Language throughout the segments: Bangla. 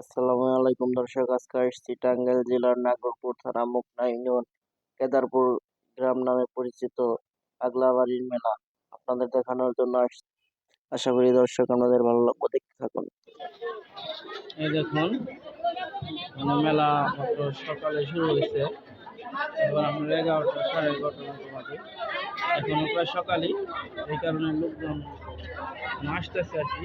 আসসালামু আলাইকুম দর্শক, আজকে আসছি টাঙ্গাইল জেলার নাগরপুর থানা মুকনা ইউনিয়ন, কেদারপুর গ্রাম নামে পরিচিত আগলাবাড়ির মেলা আপনাদের দেখানোর জন্য আশা করি দর্শক আপনাদের ভালো লাগবে, দেখতে থাকুন। এই দেখুন মানে মেলা সকালে শুরু হয়েছে। এবার আপনার এগারোটা সাড়ে এগারোটার মতো এখনও প্রায় সকালই, এই কারণে লোকজন আসতেছে আর কি।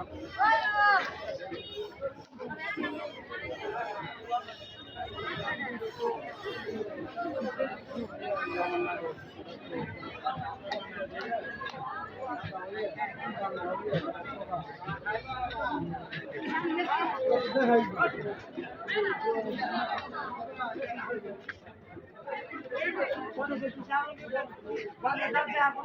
আপনার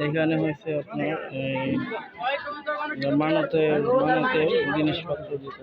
এখানে হয়েছে আপনার এই মানতে মানতে জিনিসপত্র দিতে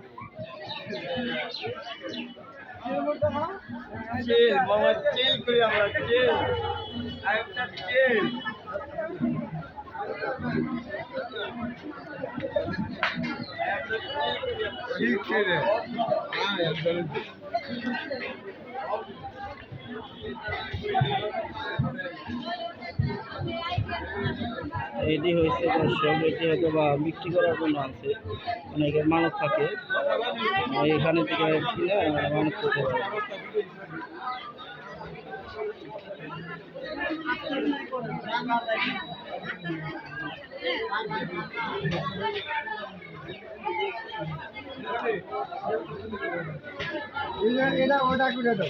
চিল মামা চিল করি আমরা চিল একটা চিল ঠিক রে? হ্যাঁ একদম এটি হয়েছে দর্শক এটি হয়তো বা বিক্রি করার জন্য আনছে অনেকের মানত থাকে। এখানে থেকে মানত করতে পারে এটা ওটা করে দাও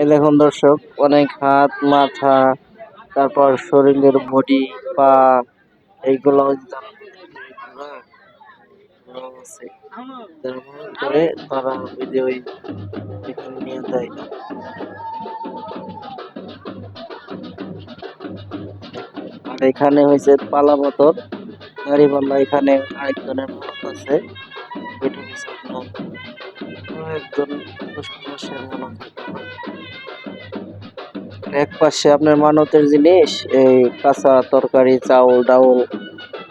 এ দেখুন দর্শক, অনেক হাত, মাথা, তারপর শরীরের বডি, পা, এইগুলো করে তারা নিয়ে যায় এখানে হয়েছে পালা মতন গাড়িওয়ালা এখানে আরেকজনের মত আছে। এক পাশে আপনার মানতের জিনিস, এই কাঁচা তরকারি, চাউল, ডাউল।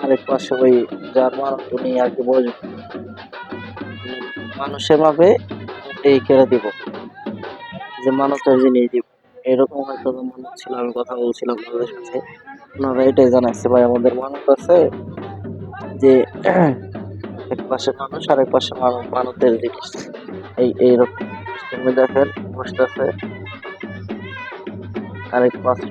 আরেক পাশে ওই যার মানত উনি আর কি বসবে মানুষের মাপে এই কেড়ে দিব। যে মানুষের জিনিস দিব। এরকম বা মানুষ ছিল আমি কথা বলছিলাম ওনারা এটাই জানাচ্ছে ভাই, আমাদের মানত আছে। যে এক পাশে মানুষ আর এক পাশে মানুষ মানুষের জিনিস। এই এইরকম তুমি দেখেন, বসতেছে। আরেক পাশে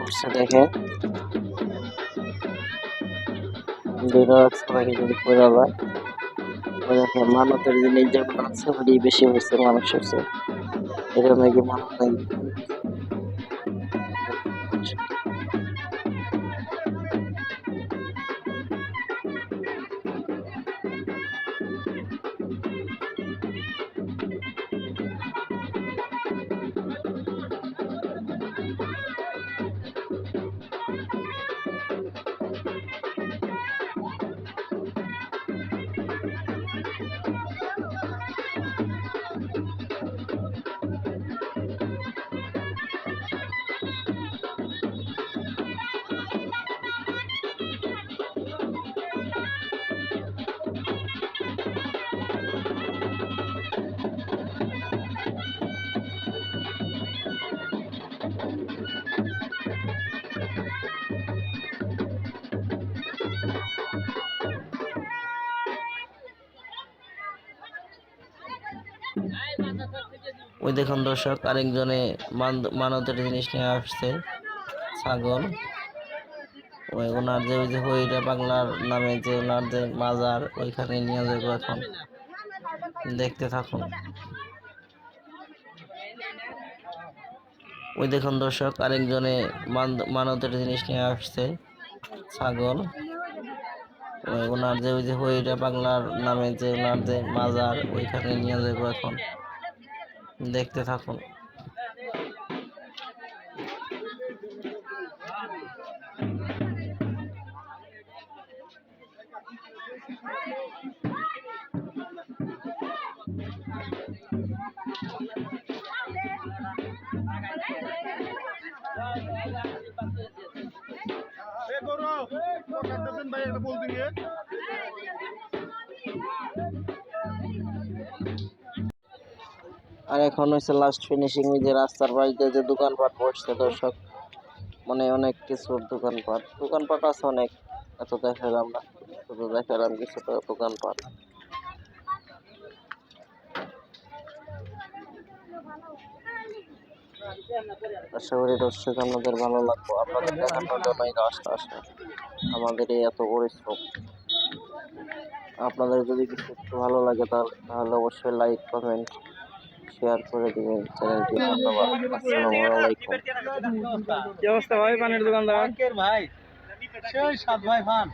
পয়সা দেখে দেখে মানতের জিনিস যেমন আছে বেশি হয়েছে, মানুষ হচ্ছে এটা নাকি মানুষ নাকি ওই দেখুন দর্শক, আরেকজনে মান- মানতের জিনিস নিয়ে আসছে, ছাগল। ওই ওনার যে, ওই যে হইরা বাংলার নামে যে ওনার যে মাজার, ওইখানে নিয়ে যাব এখন। দেখতে থাকুন। ওই দেখুন দর্শক, আরেকজনে মান- মানতের জিনিস নিয়ে আসছে, ছাগল। ওই ওনার যে, ওই যে হইরা বাংলার নামে যে ওনার যে মাজার, ওইখানে নিয়ে যাব এখন। দেখতে থাকুন। এ গৌরব কাটতেছেন ভাই একটা বলতে গিয়ে আর এখন হচ্ছে লাস্ট ফিনিশিং যে রাস্তার বাড়িতে যে দোকানপাট বসছে দর্শক মানে অনেক কিছুর দোকানপাট। দোকানপাট আছে অনেক, এত দেখালাম না। শুধু দেখালাম কিছুটা দোকানপাট। আশা করি দর্শক আপনাদের ভালো লাগবে। আপনাদের দেখানোর জন্য এই আসে আমাদের এই এত পরিশ্রম। আপনাদের যদি কিছু একটু ভালো লাগে তাহলে তাহলে অবশ্যই লাইক কমেন্ট শেয়ার করে দিবেন চ্যানেলটি ধন্যবাদ আসসালামু আলাইকুম কি অবস্থা ভাই পানির দোকানদার ভাই সেই সাত ভাই ফান